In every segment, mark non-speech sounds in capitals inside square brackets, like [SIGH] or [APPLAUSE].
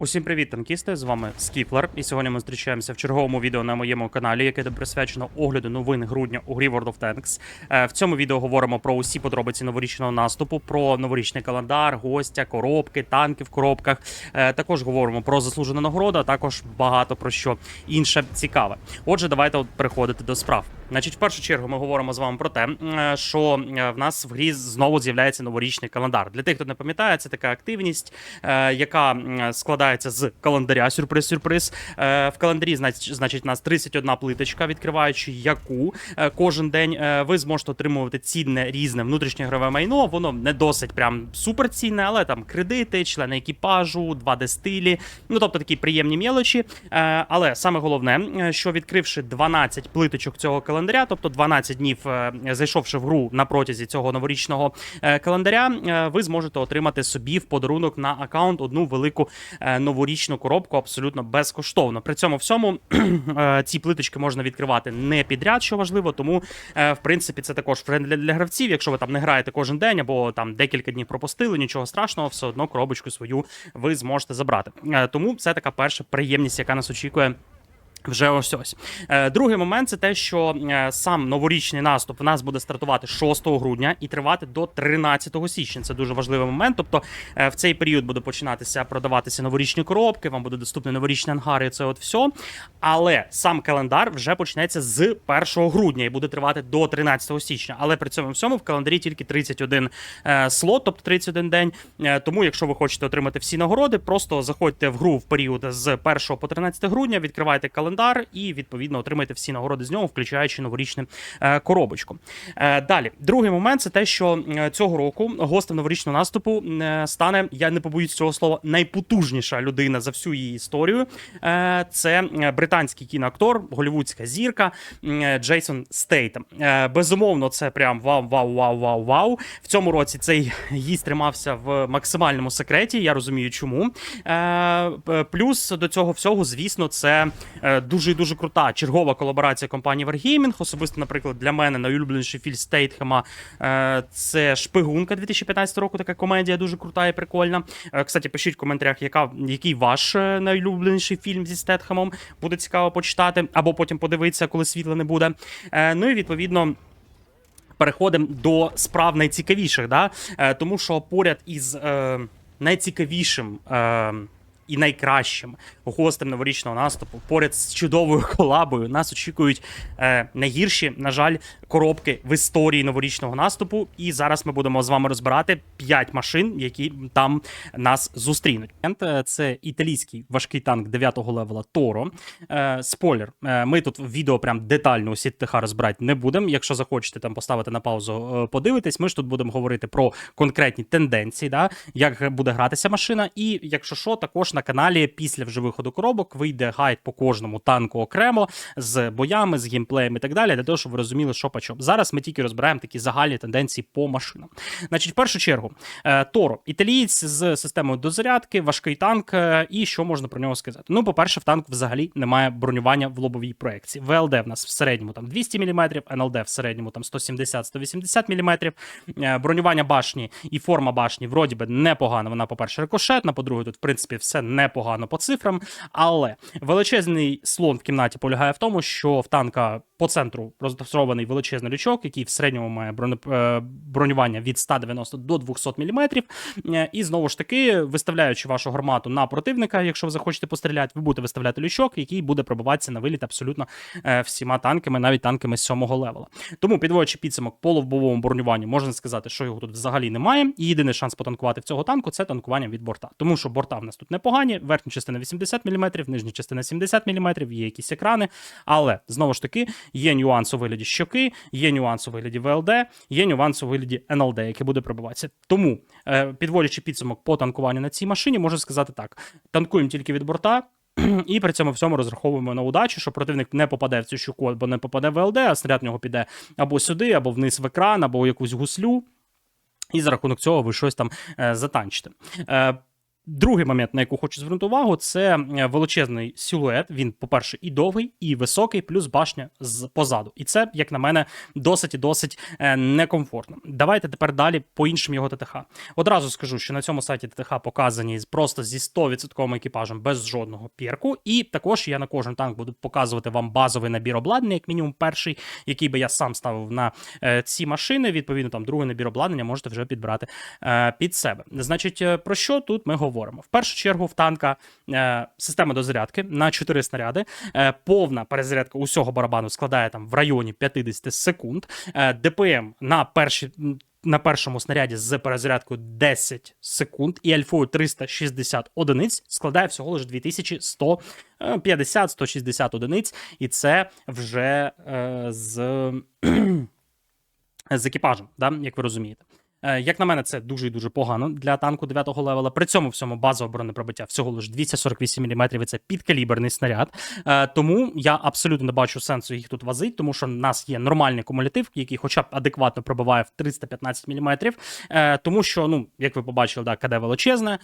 Усім привіт, танкісти! З вами Скіфлер. І сьогодні ми зустрічаємося в черговому відео на моєму каналі, яке присвячено огляду новин грудня у грі World of Tanks. Е, В цьому відео говоримо про усі подробиці новорічного наступу, про новорічний календар, гостя, коробки, танки в коробках. Е, Також говоримо про заслужену нагороду, а також багато про що інше цікаве. Отже, давайте переходити до справ. Значить, в першу чергу ми говоримо з вами про те, е, що в нас в грі знову з'являється новорічний календар. Для тих, хто не пам'ятає, це така активність, яка м, складається з календаря. Сюрприз-сюрприз. Е, В календарі, значить, у нас 31 плиточка, відкриваючи яку е, кожен день е, ви зможете отримувати цінне різне внутрішнє ігрове майно. Воно не досить прям суперцінне, але там кредити, члени екіпажу, 2D стилі. Ну тобто такі приємні мелочі. Е, Але саме головне, що відкривши 12 плиточок цього календаря, тобто 12 днів, зайшовши в гру на протязі цього новорічного календаря, ви зможете отримати собі в подарунок на аккаунт одну велику новорічну коробку абсолютно безкоштовно. При цьому всьому [CLEARS THROAT] е, ці плиточки можна відкривати не підряд, що важливо. Тому, е, в принципі, це також френд для, для гравців. Якщо ви там не граєте кожен день або там декілька днів пропустили, нічого страшного, все одно коробочку свою ви зможете забрати. Е, Тому це така перша приємність, яка нас очікує. Вже ось ось. Е, Другий момент це те, що е, сам новорічний наступ в нас буде стартувати 6 грудня і тривати до 13 січня. Це дуже важливий момент. Тобто е, в цей період буде починатися продаватися новорічні коробки, вам буде доступні новорічні ангари. Це от все. Але сам календар вже почнеться з 1 грудня і буде тривати до 13 січня. Але при цьому всьому в календарі тільки 31 е, слот, тобто 31 день. Тому, якщо ви хочете отримати всі нагороди, просто заходьте в гру в період з 1 по 13 грудня, відкривайте календар і відповідно отримайте всі нагороди з нього, включаючи новорічну е, коробочку. Е, Далі, другий момент це те, що е, цього року гостем новорічного наступу стане, я не побоюсь цього слова, найпотужніша людина за всю її історію. Це британський кіноактор, голівудська зірка Джейсон Стейтем. Безумовно, це прям вау, вау, вау, вау, вау. В цьому році цей гість тримався в максимальному секреті. Я розумію, чому. Плюс до цього всього, звісно, це дуже і дуже крута чергова колаборація компанії Wargaming. Особисто, наприклад, для мене найулюбленіший фільм Стейтхема це Шпигунка 2015 року. Така комедія дуже крута і прикольна. Е, Кстати, пишіть в коментарях, яка, який ваш е, найулюбленіший фільм зі Стетхемом. Буде цікаво почитати, або потім подивитися, коли світла не буде. Е, Ну і відповідно. Переходимо до справ найцікавіших, да? тому що поряд із е, найцікавішим е, і найкращим гостем новорічного наступу, поряд з чудовою колабою, нас очікують е, найгірші, на жаль, коробки в історії новорічного наступу. І зараз ми будемо з вами розбирати 5 машин, які там нас зустрінуть. Е, Це італійський важкий танк 9-го левела Торо. Е, спойлер, е, ми тут відео прям детально усі ТХ розбирати не будемо. Якщо захочете там поставити на паузу, е, подивитись, ми ж тут будемо говорити про конкретні тенденції, да, як буде гратися машина. І якщо що, також на каналі після вже виходу коробок вийде гайд по кожному танку окремо з боями, з геймплеєм і так далі, для того, щоб ви розуміли, що по чому. Зараз ми тільки розбираємо такі загальні тенденції по машинам. Значить, в першу чергу, е, Торо, італієць з системою дозарядки, важкий танк. е, І що можна про нього сказати? Ну, по-перше, в танк взагалі немає бронювання в лобовій проекції. ВЛД в нас в середньому там 200 мм, НЛД в середньому там 170-180 мм. Е, Бронювання башні і форма башні вроді би непогано. Вона, по-перше, рикошетна, по-друге, тут, в принципі, все непогано по цифрам. Але величезний слон в кімнаті полягає в тому, що в танка по центру розташований величезний лючок, який в середньому має е, бронювання від 190 до 200 мм. І знову ж таки, виставляючи вашу гармату на противника, якщо ви захочете постріляти, ви будете виставляти лючок, який буде пробиватися на виліт абсолютно е, всіма танками, навіть танками сьомого левела. Тому, підводячи підсумок по лобовому бронюванню, можна сказати, що його тут взагалі немає. І єдиний шанс потанкувати в цього танку це танкування від борта. Тому що борта в нас тут непогані, верхня частина 80 мм, нижня частина 70 мм, є якісь екрани. Але знову ж таки є нюанс у вигляді щоки, є нюанс у вигляді ВЛД, є нюанс у вигляді НЛД, який буде пробиватися. Тому, е, підводячи підсумок по танкуванню на цій машині, можу сказати так: танкуємо тільки від борта. [CLEARS THROAT] І при цьому всьому розраховуємо на удачу, що противник не попаде в цю щуку, або не попаде в ЛД, а снаряд в нього піде або сюди, або вниз в екран, або у якусь гуслю. І за рахунок цього ви щось там е, затанчите. Е, Другий момент, на яку хочу звернути увагу, це е, величезний силует. Він, по-перше, і довгий, і високий, плюс башня з позаду. І це, як на мене, досить і досить е, некомфортно. Давайте тепер далі по іншим його ТТХ. Одразу скажу, що на цьому сайті ТТХ показані просто зі 100% екіпажем без жодного пірку. І також я на кожен танк буду показувати вам базовий набір обладнання, як мінімум перший, який би я сам ставив на е, ці машини. Відповідно, там другий набір обладнання можете вже підбирати під себе. Значить, про що тут ми говоримо? В першу чергу в танка е, система дозарядки на 4 снаряди. Е, повна перезарядка усього барабану складає там в районі 50 секунд. Е, ДПМ на перші. На першому снаряді з перезарядкою 10 секунд і альфою 360 одиниць складає всього лише 2150-160 одиниць, і це вже е, з, [CLEARS THROAT] з екіпажем, да, як ви розумієте. Е, Як на мене, це дуже і дуже погано для танку 9-го левела. При цьому всьому базове бронепробиття всього лише 248 мм, і це підкаліберний снаряд. Е, Тому я абсолютно не бачу сенсу їх тут возити, тому що в нас є нормальний кумулятив, який хоча б адекватно пробиває в 315 мм. Е, Тому що, ну, як ви побачили, да, КД величезне,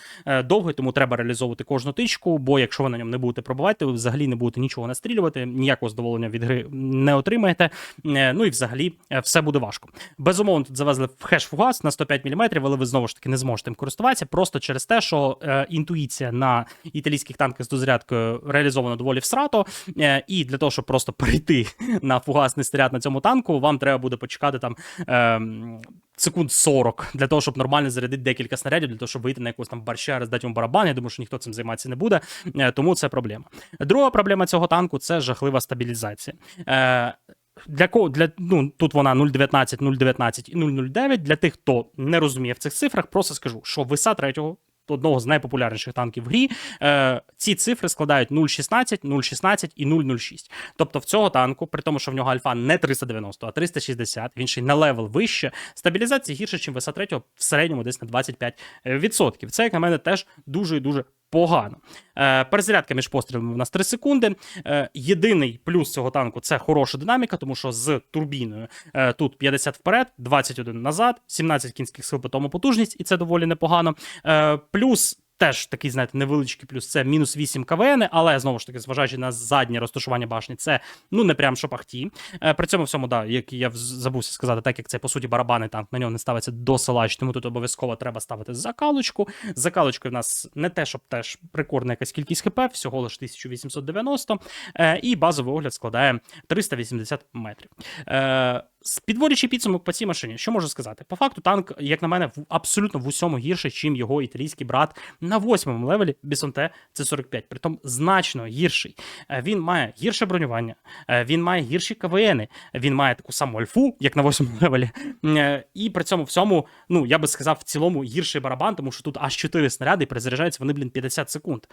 довгий, тому треба реалізовувати кожну тичку, бо якщо ви на ньому не будете пробивати, ви взагалі не будете нічого настрілювати, ніякого задоволення від гри не отримаєте. Ну і взагалі все буде важко. Безумовно, тут завезли в хеш фугас на 105 мм, але ви знову ж таки не зможете їм користуватися, просто через те, що е, інтуїція на італійських танках з дозарядкою реалізована доволі всрато. Е, і для того, щоб просто перейти [LAUGHS] на фугасний снаряд на цьому танку, вам треба буде почекати там. Е, Секунд 40 для того, щоб нормально зарядити декілька снарядів, для того, щоб вийти на якусь там барща, роздати йому барабан. Я думаю, що ніхто цим займатися не буде, е, тому це проблема. Друга проблема цього танку це жахлива стабілізація. Для кого для ну тут вона 0,19, 0,19 і 0,09. Для тих, хто не розуміє в цих цифрах, просто скажу, що виса третього. Одного з найпопулярніших танків в грі, е, ці цифри складають 0,16, 0,16 і 0,06. Тобто в цього танку, при тому, що в нього альфа не 390, а 360, він ще й на левел вище, стабілізація гірше, ніж виса третього, в середньому десь на 25%. Це, як на мене, теж дуже і дуже погано. Е, перезарядка між пострілами у нас 3 секунди. Е, єдиний плюс цього танку це хороша динаміка, тому що з турбіною е, тут 50 вперед, 21 назад, 17 кінських сил по тому потужність, і це доволі непогано. Е, плюс. Теж такий, знаєте, невеличкий плюс це мінус 8 КВН, але знову ж таки, зважаючи на заднє розташування башні, це ну не прям шопахті. Е, при цьому всьому, да, як я забувся сказати, так як це по суті барабанний танк, на нього не ставиться досилач, тому тут обов'язково треба ставити закалочку. Закалочкою в нас не те, щоб теж рекордна якась кількість хп, всього лише 1890, е, і базовий огляд складає 380 метрів. Підводячи підсумок по цій машині, що можу сказати? По факту, танк, як на мене, абсолютно в усьому гірше, чим його італійський брат на восьмому левелі Бісонте C45. Притом значно гірший. Е, Він має гірше бронювання, е, він має гірші КВНи, він має таку саму альфу, як на восьмому [LAUGHS] левелі. Е, І при цьому всьому, ну я би сказав, в цілому гірший барабан, тому що тут аж 4 снаряди і перезаряджаються вони, блін, 50 секунд.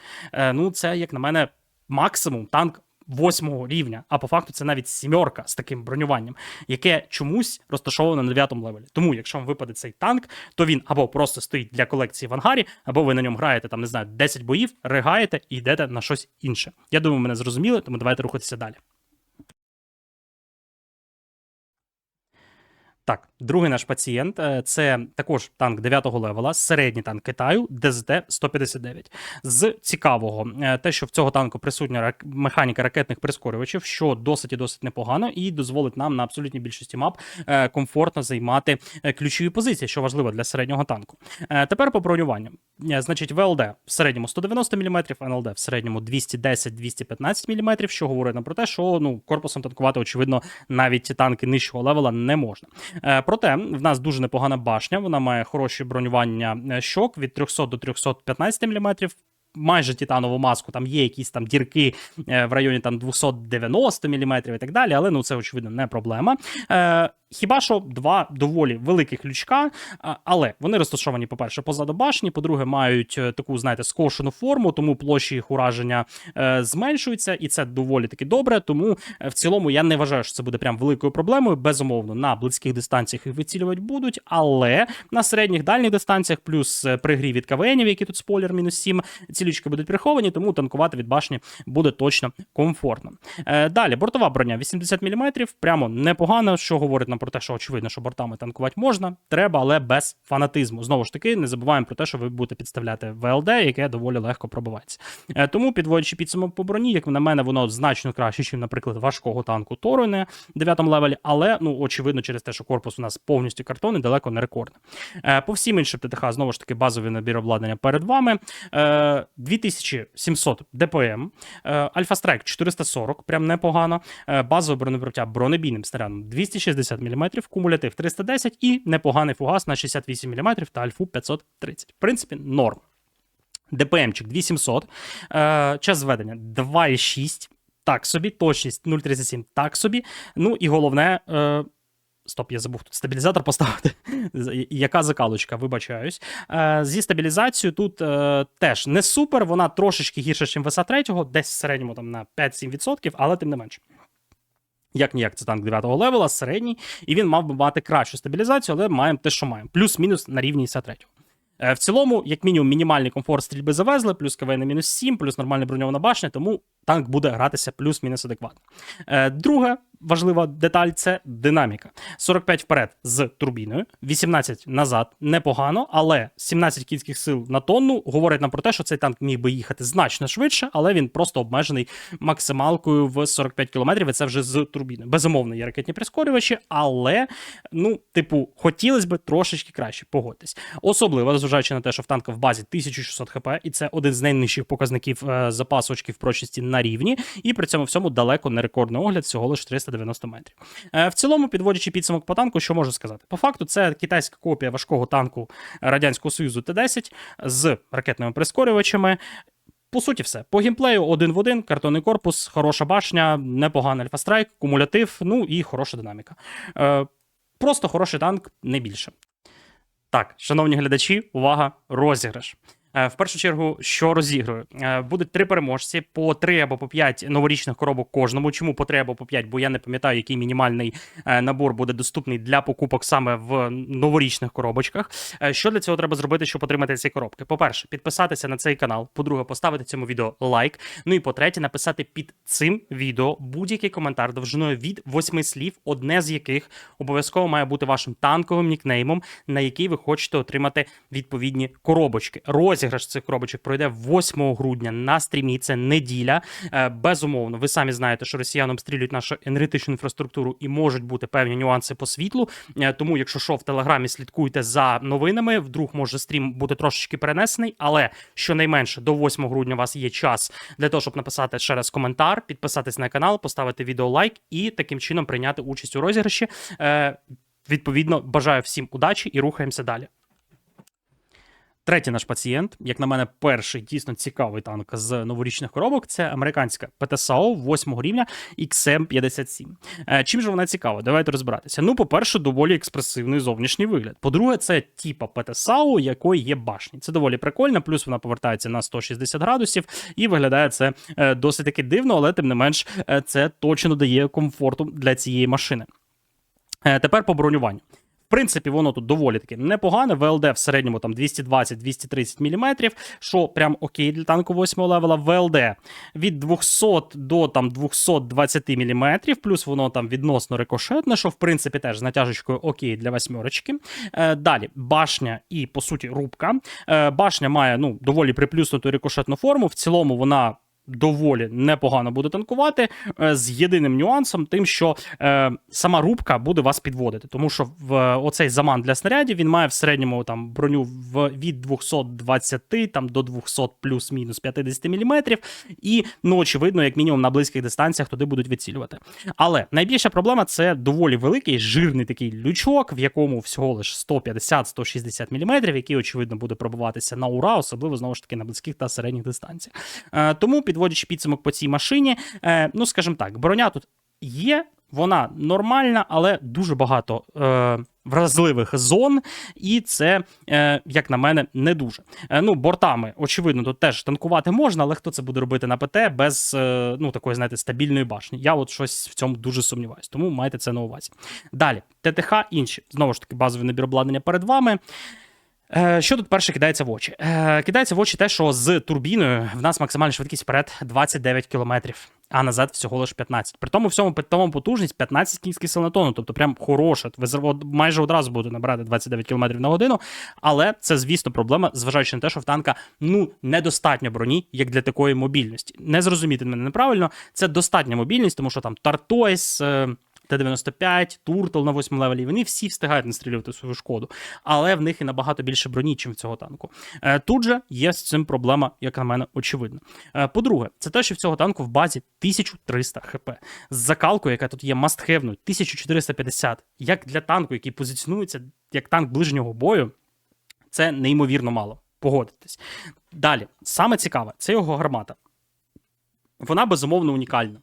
Ну, це, як на мене, максимум танк. Восьмого рівня, а по факту це навіть сімерка з таким бронюванням, яке чомусь розташоване на дев'ятому левелі. Тому, якщо вам випаде цей танк, то він або просто стоїть для колекції в ангарі, або ви на ньому граєте там, не знаю, 10 боїв, ригаєте і йдете на щось інше. Я думаю, мене зрозуміли, тому давайте рухатися далі. Так, другий наш пацієнт е, це також танк 9-го левела, середній танк Китаю, ДЗТ-159. З цікавого, е, те, що в цього танку присутня рак- механіка ракетних прискорювачів, що досить і досить непогано, і дозволить нам на абсолютній більшості мап е, комфортно займати ключові позиції, що важливо для середнього танку. Тепер по бронюванню. Значить, ВЛД в середньому 190 мм, НЛД в середньому 210-215 мм, що говорить нам про те, що ну, корпусом танкувати, очевидно, навіть танки нижчого левела не можна. Е, Проте в нас дуже непогана башня, вона має хороші бронювання е, щок від 300 до 315 мм. Майже титанову маску, там є якісь там дірки е, в районі там 290 мм і так далі, але ну це очевидно не проблема. Хіба що два доволі великих лючка, але вони розташовані, по-перше, позаду башні, по-друге, мають е, таку, знаєте, скошену форму, тому площі їх ураження е, зменшуються, і це доволі таки добре. Тому е, в цілому я не вважаю, що це буде прям великою проблемою. Безумовно, на близьких дистанціях їх вицілювати будуть, але на середніх дальніх дистанціях, плюс при грі від КВНів, які тут спойлер мінус 7, ці лючки будуть приховані, тому танкувати від башні буде точно комфортно. Далі, бортова броня 80 мм, прямо непогано, що говорить нам про те, що очевидно, що бортами танкувати можна, треба, але без фанатизму. Знову ж таки, не забуваємо про те, що ви будете підставляти ВЛД, яке доволі легко пробивається. Е, Тому, підводячи підсумок по броні, як на мене, воно значно краще, ніж, наприклад, важкого танку Тору на 9 левелі, але ну очевидно, через те, що корпус у нас повністю картонний, далеко не рекордний. Е, По всім іншим ТТХ, знову ж таки, базовий набір обладнання перед вами. Е, 2700 ДПМ, е, Альфа Страйк 440, прям непогано. Базове бронепробиття бронебійним снарядом 260 мм, кумулятив 310 і непоганий фугас на 68 мм та альфу 530. В принципі, норм. ДПМчик 2700, е, час зведення 2,6. Так собі, точність 0,37 так собі. Ну і головне. Е, Стоп, я забув тут стабілізатор поставити. [LAUGHS] Яка закалочка, вибачаюсь. Е, зі стабілізацією тут е, теж не супер, вона трошечки гірша, ніж веса 3, десь в середньому там на 5-7%, але тим не менше. Як ніяк, це танк 9 левела, середній, і він мав би мати кращу стабілізацію, але маємо те, що маємо. Плюс-мінус на рівні ІСа 3. Е, В цілому, як мінімум, мінімальний комфорт стрільби завезли, плюс КВ на мінус 7, плюс нормальна броньована башня, тому танк буде гратися плюс-мінус адекватно. Е, Друга важлива деталь це динаміка. 45 вперед з турбіною, 18 назад непогано, але 17 кінських сил на тонну говорить нам про те, що цей танк міг би їхати значно швидше, але він просто обмежений максималкою в 45 км, і це вже з турбіною. Безумовно, є ракетні прискорювачі, але ну, типу, хотілося б трошечки краще, погодьтесь. Особливо, зважаючи на те, що в танка в базі 1600 хп, і це один з найнижчих показників е, запасу очків прочності на рівні, і при цьому всьому далеко не рекордний огляд, всього лише 390 метрів. Е, в цілому, підводячи підсумок по танку, що можу сказати? По факту, це китайська копія важкого танку Радянського Союзу Т-10 з ракетними прискорювачами. По суті, все. По геймплею один в один, картонний корпус, хороша башня, непоганий альфа-страйк, кумулятив, ну і хороша динаміка. Е, просто хороший танк, не більше. Так, шановні глядачі, увага, розіграш. Е, В першу чергу, що розіграю? Е, Будуть три переможці по три або по п'ять новорічних коробок кожному. Чому по три або по п'ять? Бо я не пам'ятаю, який мінімальний е, набор буде доступний для покупок саме в новорічних коробочках. Що для цього треба зробити, щоб отримати ці коробки? По-перше, підписатися на цей канал. По-друге, поставити цьому відео лайк. Ну і по-третє, написати під цим відео будь-який коментар довжиною від восьми слів, одне з яких обов'язково має бути вашим танковим нікнеймом, на який ви хочете отримати відповідні коробочки. Розіграш цих коробочок пройде 8 грудня на стрімі. Це неділя. Е, Безумовно, ви самі знаєте, що росіяни обстрілюють нашу енергетичну інфраструктуру і можуть бути певні нюанси по світлу. Е, Тому, якщо що в телеграмі слідкуйте за новинами, вдруг може стрім бути трошечки перенесений, але щонайменше до 8 грудня у вас є час для того, щоб написати ще раз коментар, підписатись на канал, поставити відео лайк і таким чином прийняти участь у розіграші. Е, Відповідно, бажаю всім удачі і рухаємося далі. Третій наш пацієнт, як на мене, перший дійсно цікавий танк з новорічних коробок. Це американська ПТСАО 8 рівня XM57. Е, Чим же вона цікава? Давайте розбиратися. Ну, по-перше, доволі експресивний зовнішній вигляд. По-друге, це типа ПТСАО, якої є башні. Це доволі прикольно, плюс вона повертається на 160 градусів, і виглядає це е, досить таки дивно, але тим не менш, е, це точно дає комфорту для цієї машини. Тепер по бронюванню. Принципі, воно тут доволі таки непогане. ВЛД в середньому там 220-230 мм, що прям окей для танку 8 левела. ВЛД від 200 до там 220 мм, плюс воно там відносно рикошетне, що в принципі теж з натяжечкою окей для восьмерочки. Е, далі башня і по суті рубка. Е, башня має ну доволі приплюснуту рикошетну форму. В цілому вона доволі непогано буде танкувати, е, з єдиним нюансом, тим, що е, сама рубка буде вас підводити, тому що в е, оцей заман для снарядів він має в середньому там броню в від 220 там до 200 плюс-мінус 50 мм, і ну очевидно, як мінімум на близьких дистанціях туди будуть відцілювати. Але найбільша проблема це доволі великий жирний такий лючок, в якому всього лише 150-160 мм, який очевидно буде пробиватися на ура, особливо знову ж таки на близьких та середніх дистанціях. Е, тому, підводячи підсумок по цій машині, е, ну скажімо так, броня тут є. Вона нормальна, але дуже багато е, вразливих зон, і це, е, як на мене, не дуже. Е, ну, бортами, очевидно, тут теж танкувати можна, але хто це буде робити на ПТ без е, ну, такої, знаєте, стабільної башні? Я от щось в цьому дуже сумніваюсь, тому майте це на увазі. Далі, ТТХ інші. Знову ж таки, базовий набір обладнання перед вами. Е, Що тут перше кидається в очі? Е, Кидається в очі те, що з турбіною в нас максимальна швидкість вперед 29 км. а назад всього лише 15. При тому всьому при тому потужність 15 кінських сил на тонну, тобто прям хороша. Ви майже одразу будете набирати 29 км на годину. Але це, звісно, проблема, зважаючи на те, що в танка ну недостатньо броні, як для такої мобільності. Не зрозуміти мене неправильно, це достатня мобільність, тому що там Тартойс. Е, Т-95, Туртл на 8 левелі, вони всі встигають настрілювати свою шкоду, але в них і набагато більше броні, ніж в цього танку. Е, Тут же є з цим проблема, як на мене, очевидна. Е, По-друге, це те, що в цього танку в базі 1300 хп. З закалкою, яка тут є мастхевною, 1450. Як для танку, який позиціонується як танк ближнього бою, це неймовірно мало. Погодитесь. Далі, саме цікаве, це його гармата. Вона безумовно унікальна.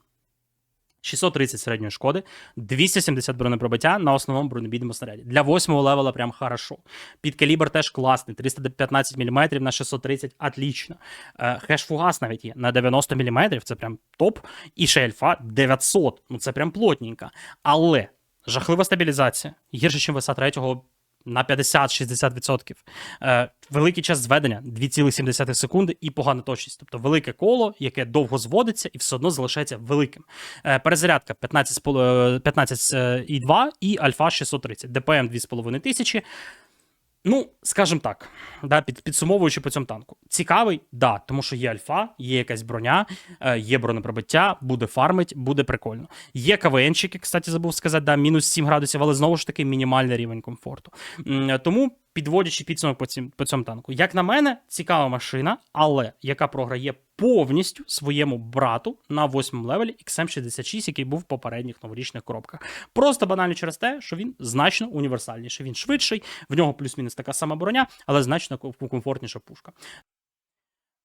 630 середньої шкоди, 270 бронепробиття на основному бронебійному снаряді. Для 8 левела прям хорошо. Підкалібр теж класний, 315 мм на 630 отлично. Е, Хеш-фугас навіть є на 90 мм, це прям топ. І ще альфа 900, ну це прям плотненько. Але жахлива стабілізація, гірше, ніж веса третього на 50-60%. Е, великий час зведення 2,7 секунди і погана точність. Тобто велике коло, яке довго зводиться і все одно залишається великим. Е, перезарядка 15,2 15,2 і альфа 630, ДПМ 2500. Ну, скажімо так, да, під, підсумовуючи по цьому танку. Цікавий, да, тому що є альфа, є якась броня, е, є бронепробиття, буде фармить, буде прикольно. Є КВНчики, кстати, забув сказати, да, мінус 7 градусів, але знову ж таки мінімальний рівень комфорту. М, Тому, підводячи підсумок по, цім, по цьому танку, як на мене, цікава машина, але яка програє повністю своєму брату на 8 левелі XM66, який був в попередніх новорічних коробках. Просто банально через те, що він значно універсальніший. Він швидший, в нього плюс-мінус така сама броня, але значно комфортніша пушка.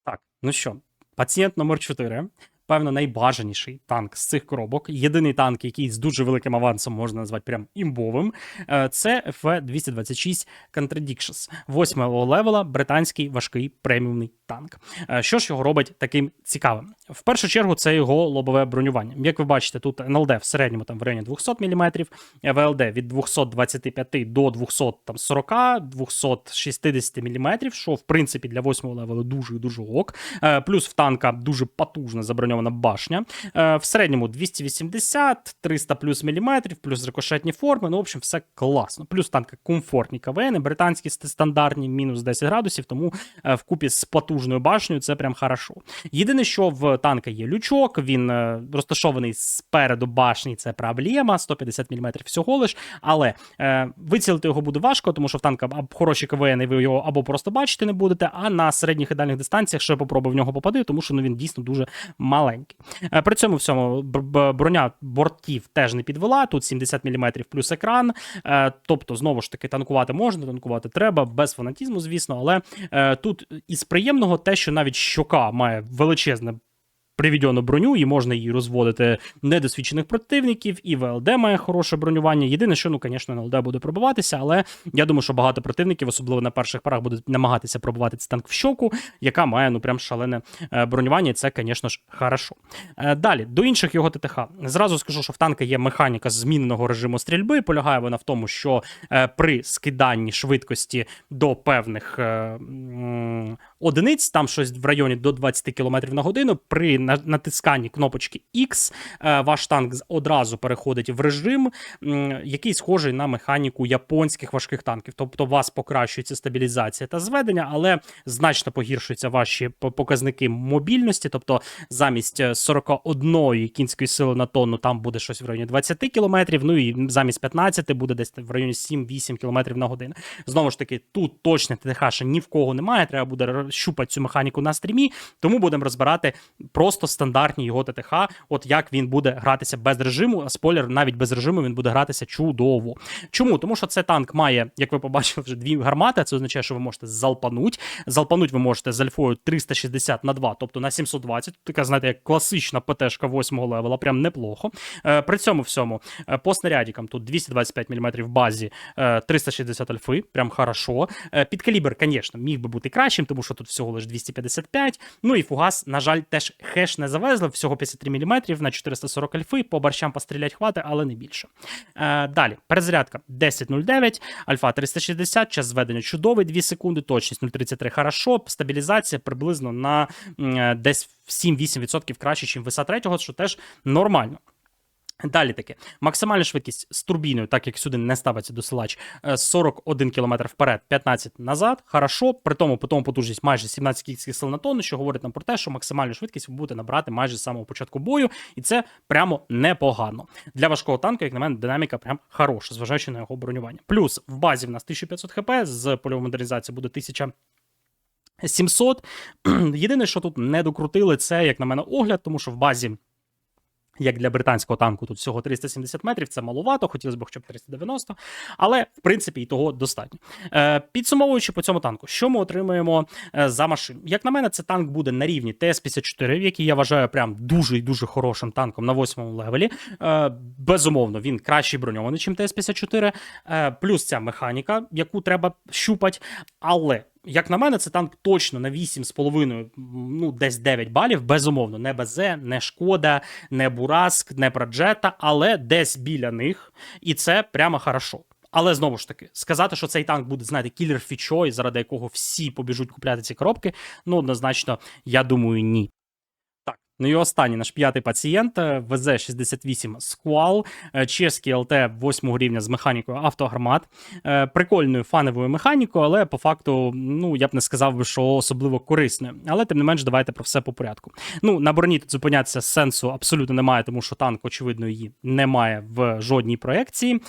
Так, ну що, пацієнт номер 4 Певно, найбажаніший танк з цих коробок. Єдиний танк, який з дуже великим авансом можна назвати прям імбовим. е, Це FV-226 Contradictions. 8 левела британський важкий преміумний танк. Е, Що ж його робить таким цікавим? В першу чергу, це його лобове бронювання. Як ви бачите, тут НЛД в середньому там в районі 200 мм, ВЛД від 225 до 240, 260 мм, що в принципі для 8 левелу дуже дуже ок. Е, Плюс в танка дуже потужна заброньована башня. Е, В середньому 280, 300 плюс міліметрів, плюс рикошетні форми. Ну, в общем, все класно. Плюс танка комфортні КВН, британські стандартні, мінус 10 градусів, тому е, вкупі з потужною башнею це прям хорошо. Єдине, що в танка є лючок, він е, розташований спереду башні, це проблема, 150 мм всього лиш, але вицілити його буде важко, тому що в танка хороші КВН, і ви його або просто бачити не будете, а на середніх і дальніх дистанціях ще попробуй в нього попади, тому що ну, він дійсно дуже маленький. Е, При цьому всьому броня бортів теж не підвела. Тут 70 мм плюс екран. Е, Тобто, знову ж таки, танкувати можна, танкувати треба, без фанатізму, звісно. Але е, тут із приємного те, що навіть щока має величезне. Приведену броню, і можна її розводити недосвідчених противників, і ВЛД має хороше бронювання. Єдине, що, ну, звісно, НЛД буде пробиватися, але я думаю, що багато противників, особливо на перших парах, будуть намагатися пробувати цей танк в щоку, яка має ну прям шалене е, бронювання, і це, звісно ж, хорошо. Е, Далі, до інших його ТТХ. Зразу скажу, що в танка є механіка зміненого режиму стрільби. Полягає вона в тому, що е, при скиданні швидкості до певних одиниць, там щось в районі до 20 км на годину, при натисканні кнопочки X е, ваш танк одразу переходить в режим, який схожий на механіку японських важких танків. Тобто вас покращується стабілізація та зведення, але значно погіршуються ваші показники мобільності. Тобто замість е, 41 кінської сили на тонну там буде щось в районі 20 км, ну і замість 15 буде десь в районі 7-8 км на годину. Знову ж таки, тут точно ТТХ ще ні в кого немає. Треба буде щупати цю механіку на стрімі, тому будемо розбирати просто стандартні його ТТХ, от як він буде гратися без режиму, а спойлер, навіть без режиму він буде гратися чудово. Чому? Тому що це танк має, як ви побачили, вже дві гармати. Це означає, що ви можете залпануть. Залпануть ви можете з альфою 360 на 2, тобто на 720. Така, знаєте, як класична ПТшка 8 левела, прям неплохо. Е, При цьому всьому е, по снарядікам тут 225 мм в базі, е, 360 альфи, прям хорошо. Е, Підкалібр, звісно, міг би бути кращим, тому що тут тут всього лише 255. Ну і фугас, на жаль, теж хеш не завезли, всього 53 мм на 440 альфи. По борщам пострілять хвати, але не більше. Е, далі, перезарядка 10.09, альфа 360, час зведення чудовий, 2 секунди, точність 0.33 хорошо, стабілізація приблизно на е, десь 7-8% краще, ніж виса третього, що теж нормально. Далі таке. Максимальна швидкість з турбіною, так як сюди не ставиться досилач, е, 41 км вперед, 15 назад. Хорошо. При тому по тому потужність майже 17 кінських сил на тонну, що говорить нам про те, що максимальну швидкість ви будете набрати майже з самого початку бою, і це прямо непогано. Для важкого танку, як на мене, динаміка прям хороша, зважаючи на його бронювання. Плюс в базі в нас 1500 хп, з польової модернізації буде 1000 700. [CLEARS THROAT] Єдине, що тут не докрутили, це, як на мене, огляд, тому що в базі, як для британського танку, тут всього 370 метрів, це маловато, хотілося б хоча б 390, але в принципі і того достатньо. Е, підсумовуючи по цьому танку, що ми отримуємо е, за машину? Як на мене, це танк буде на рівні ТС-54, який я вважаю прям дуже і дуже хорошим танком на восьмому левелі. Е, безумовно, він кращий броньований, ніж ТС-54, е, плюс ця механіка, яку треба щупати, але. Як на мене, це танк точно на 8,5, ну десь 9 балів, безумовно, не Безе, не Шкода, не Бураск, не Праджета, але десь біля них, і це прямо хорошо. Але знову ж таки, сказати, що цей танк буде, знаєте, кілер фічой, заради якого всі побіжуть купляти ці коробки, ну однозначно, я думаю, ні. Ну і останній наш п'ятий пацієнт е, ВЗ-68 Squall, е, чеський ЛТ 8 рівня з механікою автогармат, е, прикольною фановою механікою, але по факту, ну я б не сказав би, що особливо корисною. Але тим не менш, давайте про все по порядку. Ну, на броні тут зупинятися сенсу абсолютно немає, тому що танк, очевидно, її немає в жодній проекції.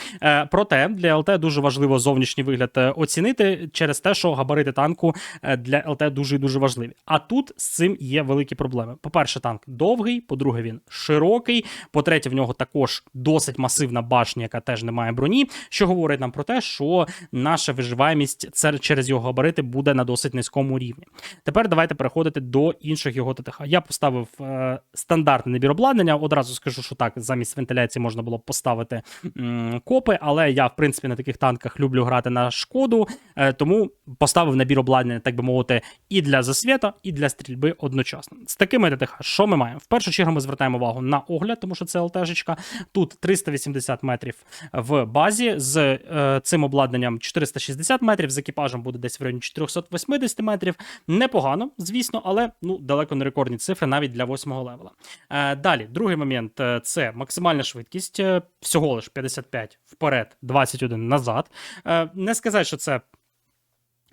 Проте для ЛТ дуже важливо зовнішній вигляд оцінити через те, що габарити танку для ЛТ дуже і дуже важливі. А тут з цим є великі проблеми. По-перше, танк довгий, по-друге, він широкий. По-третє, в нього також досить масивна башня, яка теж не має броні, що говорить нам про те, що наша виживаємість через його габарити буде на досить низькому рівні. Тепер давайте переходити до інших його ТТХ. Я поставив е, стандартний набір обладнання. Одразу скажу, що так, замість вентиляції можна було поставити м, копи, але я, в принципі, на таких танках люблю грати на шкоду, е, тому поставив набір обладнання, так би мовити, і для засвіта, і для стрільби одночасно. З такими ТТХ, що ми маємо? В першу чергу ми звертаємо увагу на огляд, тому що це ЛТшечка. Тут 380 метрів в базі, з е, цим обладнанням 460 метрів, з екіпажем буде десь в районі 480 метрів. Непогано, звісно, але ну далеко не рекордні цифри навіть для восьмого левела. Е, далі, другий момент е, це максимальна швидкість, е, всього лиш 55 вперед, 21 назад. Е, не сказати, що це.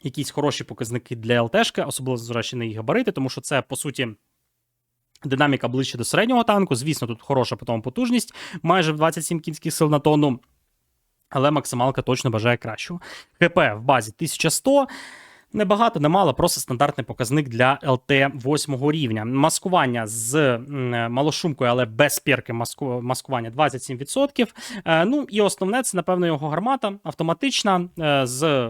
Якісь хороші показники для ЛТшки, особливо зважаючи на її габарити, тому що це по суті динаміка ближче до середнього танку. Звісно, тут хороша потім потужність, майже в 27 кінських сил на тонну, але максималка точно бажає кращого. ХП в базі 1100. Небагато, немало, просто стандартний показник для ЛТ 8 рівня. Маскування з малошумкою, але без маску, маскування 27%. Е, ну і основне це, напевно, його гармата автоматична е, з.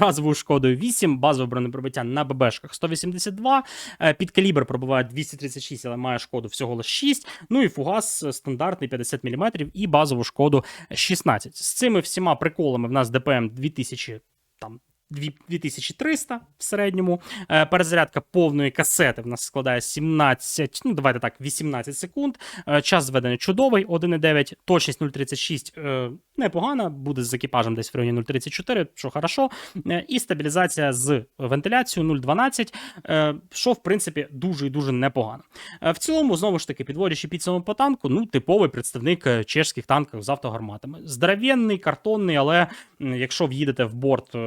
Разовою шкодою 8, базове бронепробиття на ББшках 182, е, під калібр пробиває 236, але має шкоду всього лише 6. Ну і фугас е, стандартний 50 мм і базову шкоду 16. З цими всіма приколами в нас ДПМ 2000 там. Дві- 2300 в середньому. Е, Перезарядка повної касети в нас складає 17, ну давайте так, 18 секунд. Е, Час зведення чудовий, 1,9, точність 0,36 е, непогана, буде з екіпажем десь в районі 0,34, що хорошо. І стабілізація з вентиляцією 0,12, е, що в принципі дуже і дуже непогано. В цілому, знову ж таки, підводячи підсумок по танку, ну, типовий представник чешських танків з автогарматами. Здоровенний, картонний, але якщо в'їдете в борт е,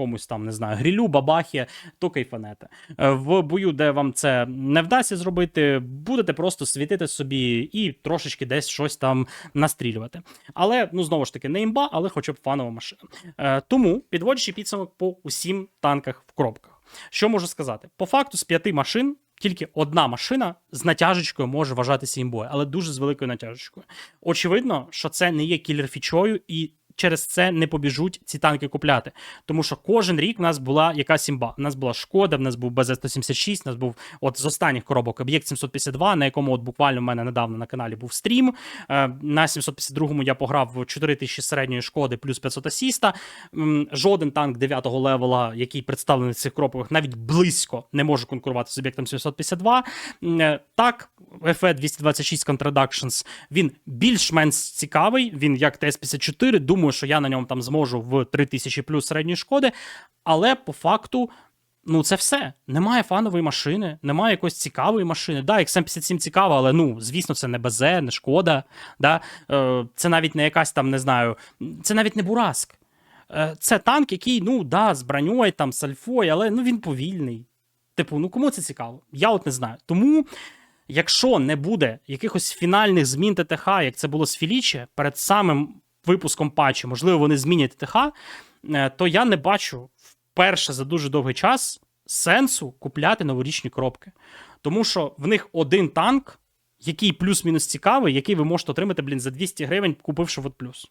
якомусь там, не знаю, грілю, бабахі, то кайфанете. Е, В бою, де вам це не вдасться зробити, будете просто світити собі і трошечки десь щось там настрілювати. Але, ну, знову ж таки, не імба, але хоча б фанова машина. Е, Тому, підводячи підсумок по усім танках в коробках. Що можу сказати? По факту, з п'яти машин. Тільки одна машина з натяжечкою може вважатися імбою, але дуже з великою натяжечкою. Очевидно, що це не є кілер-фічою, і через це не побіжуть ці танки купляти. Тому що кожен рік в нас була якась імба. У нас була шкода, в нас був БЗ-176, у нас був от з останніх коробок об'єкт 752, на якому от буквально в мене недавно на каналі був стрім. Е, На 752-му я пограв в 4000 середньої шкоди плюс 500 асіста. Жоден танк 9-го левела, який представлений в цих коробках, навіть близько не може конкурувати з об'єктом 752. Е, Так, FE-226 Contradactions, він більш-менш цікавий, він як ТС-54, думаю, що я на ньому там зможу в 3000 плюс середньої шкоди, але по факту. Ну, це все. Немає фанової машини, немає якоїсь цікавої машини. Да, XM57 цікава, але ну, звісно, це не БЗ, не шкода. Да? Е, це навіть не якась там, не знаю, це навіть не Бураск. Е, це танк, який, ну, да, з броньою, там, з альфою, але ну, він повільний. Типу, ну кому це цікаво? Я от не знаю. Тому, якщо не буде якихось фінальних змін ТТХ, як це було з Філічі, перед самим випуском патчу, можливо, вони змінять ТТХ, е, то я не бачу вперше за дуже довгий час сенсу купляти новорічні коробки. Тому що в них один танк, який плюс-мінус цікавий, який ви можете отримати, блін, за 200 гривень, купивши от плюс.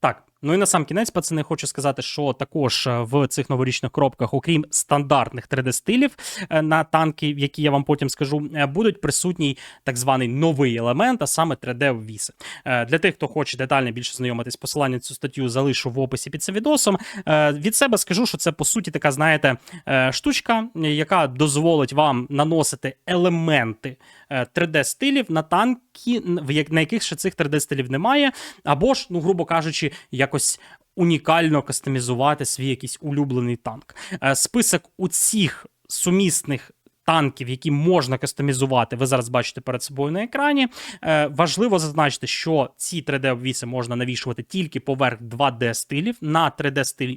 Так, ну і на сам кінець, пацани, хочу сказати, що також е, в цих новорічних коробках, окрім стандартних 3D-стилів е, на танки, які я вам потім скажу, е, будуть присутній так званий новий елемент, а саме 3D-ввіси. Е, Для тих, хто хоче детально більше знайомитись, посилання на цю статтю залишу в описі під цим відосом. Від себе скажу, що це по суті така, знаєте, штучка, яка дозволить вам наносити елементи 3D-стилів на танки, в як- на яких ще цих 3D-стилів немає, або ж, ну, грубо кажучи, якось. Унікально кастомізувати свій якийсь улюблений танк. Список Список усіх сумісних танків, які можна кастомізувати, ви зараз бачите перед собою на екрані. Е, Важливо зазначити, що ці 3D-обвіси можна навішувати тільки поверх 2D-стилів. На 3D-стиль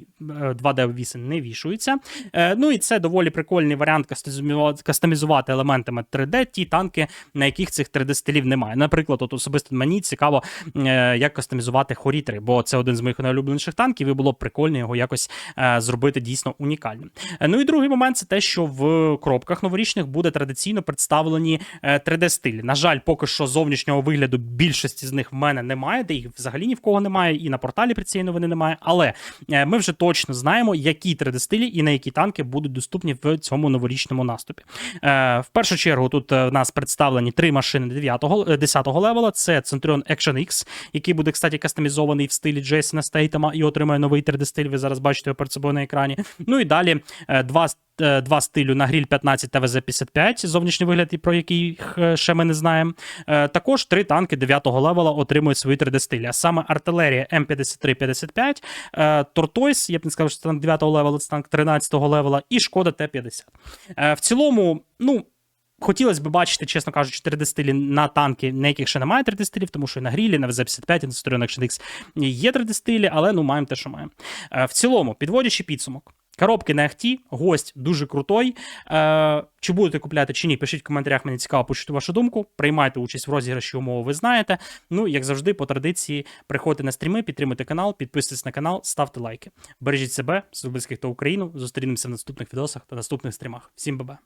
2D-обвіси не вішуються. Е, Ну і це доволі прикольний варіант кастомізувати- елементами 3D ті танки, на яких цих 3D-стилів немає. Наприклад, от особисто мені цікаво, е, як кастомізувати Хорі 3, бо це один з моїх найулюбленіших танків, і було б прикольно його якось е, зробити дійсно унікальним. Е, Ну і другий момент це те, що в коробках новорічних буде традиційно представлені 3D-стилі. На жаль, поки що зовнішнього вигляду більшості з них в мене немає, де їх взагалі ні в кого немає, і на порталі при цієї новини немає. Але е, ми вже точно знаємо, які 3D-стилі і на які танки будуть доступні в цьому новорічному наступі. Е, В першу чергу тут е, в нас представлені три машини 9-го, е, 10-го левела. Це Centurion Action X, який буде, кстати, кастомізований в стилі Джейсона Стейтема і отримає новий 3D-стиль. Ви зараз бачите його перед собою на екрані. Ну і далі е, два е, Два стилю на гріль 15 та ВЗ-55, зовнішній вигляд, про який е, ще ми не знаємо. Е, Також три танки 9-го левела отримують свої 3D-стилі, а саме артилерія М53-55, е, Тортойс, я б не сказав, що це танк 9-го левела, це танк 13-го левела, і Шкода Т-50. Е, В цілому, ну. Хотілося б бачити, чесно кажучи, 3D-стилі на танки, на яких ще немає 3D-стилів, тому що і на грілі, на ВЗ-55, і на Centurion Action є 3D-стилі, але ну маємо те, що маємо. Е, В цілому, підводячи підсумок. Коробки на ахті, гость дуже крутой. Е, чи будете купляти чи ні? Пишіть в коментарях, мені цікаво почути вашу думку. Приймайте участь в розіграші умови, ви знаєте. Ну, як завжди, по традиції, приходьте на стріми, підтримуйте канал, підписуйтесь на канал, ставте лайки. Бережіть себе, близьких та Україну. Зустрінемося в наступних відосах та наступних стрімах. Всім ба-ба.